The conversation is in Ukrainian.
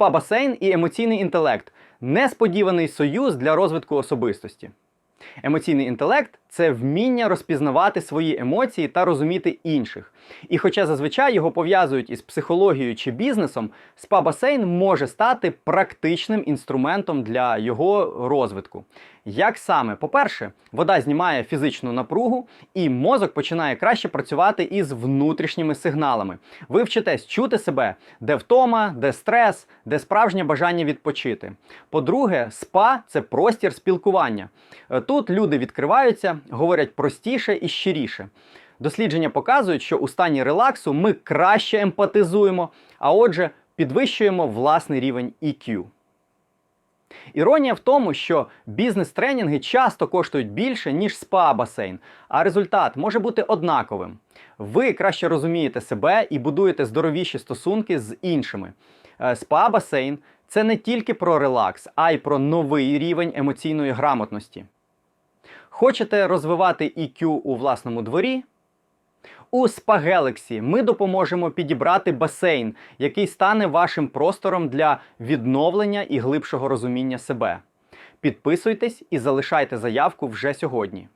Спа-басейн і емоційний інтелект несподіваний союз для розвитку особистості. Емоційний інтелект це вміння розпізнавати свої емоції та розуміти інших. І хоча зазвичай його пов'язують із психологією чи бізнесом, спа-басейн може стати практичним інструментом для його розвитку. Як саме? По-перше, вода знімає фізичну напругу, і мозок починає краще працювати із внутрішніми сигналами. Ви вчитесь чути себе, де втома, де стрес, де справжнє бажання відпочити. По-друге, спа це простір спілкування. Е, Тут люди відкриваються, говорять простіше і щиріше. Дослідження показують, що у стані релаксу ми краще емпатизуємо, а отже, підвищуємо власний рівень EQ. Іронія в тому, що бізнес-тренінги часто коштують більше, ніж спа-басейн, а результат може бути однаковим. Ви краще розумієте себе і будуєте здоровіші стосунки з іншими. Е, Спа-басейн це не тільки про релакс, а й про новий рівень емоційної грамотності. Хочете розвивати EQ у власному дворі? У Spa Galaxy ми допоможемо підібрати басейн, який стане вашим простором для відновлення і глибшого розуміння себе. Підписуйтесь і залишайте заявку вже сьогодні.